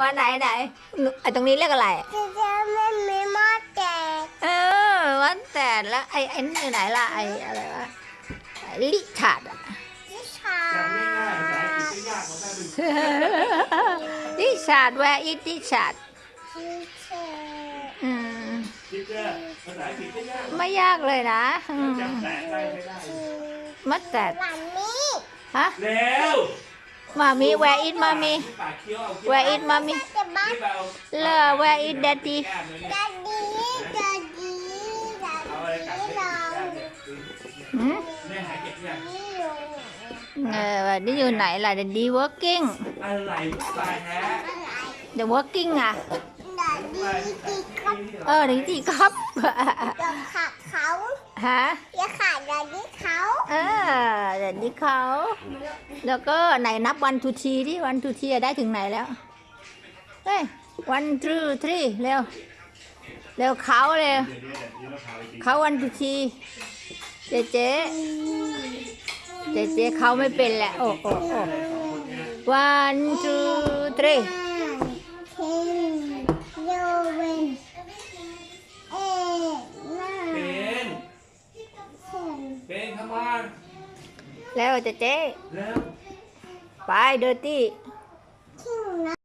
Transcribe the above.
วันไหนไหนหนูไอ้ตรงนี้เรียกอะไรจะจะไม่มีหม้อแกงเออวันแต่แล้วไอ้ไอ้นี่อยู่ไหนล่ะไอ้อะไรวะไอ้ลิชาร์ดอะที่ชาจำง่ายๆภาษาอังกฤษก็ยากกว่าแม่เป็นลิชาร์ดแวร์อีลิชาร์ดที่เชอืมคิดเจอภาษาอังกฤษก็ยากไม่ยากเลยนะอืมจำแตกได้ไม่ได้มัดแต่หวานนี้ฮะแล้ว มามีแวร์อีมามีปากเคี้ยวเอาแวร์อีมามีจะบ้าคิดเอาเลอแวร์อีเดดดี้แก้มเลยเนี่ยจะดีจะดีจะเอาอะไรกัดดีให้ลแก้องมเนี่ยหืมแม่หายเจ็บยังนี่อยู่เออวันนี้อยู่ไหนล่ะเดดดี้ working อะไรลูกตายแฮะอะไร the working อะจะดีดีครับเออเดดดี้ครับจะขาดเขาฮะ จะขาดจะดีเขาเออเดี๋ยวนี้เขา แล้วก็ไหนนับวันทูทีที่วันทูทีได้ถึงไหนแล้ว เฮ้ยวันทูทรีเร็ว เร็วเขาเร็วเดี๋ยเดี๋ยวนี้เราพาไปกินเขาวันทูที เจ๊เจ๊เจ๊เจ๊เขาไม่เป็นแหละ โอ้โอ้โอ้วันทูทรี เป็นทำไมแล้วเจ๊เจ๊แล้ว ไปเดอร์ตี้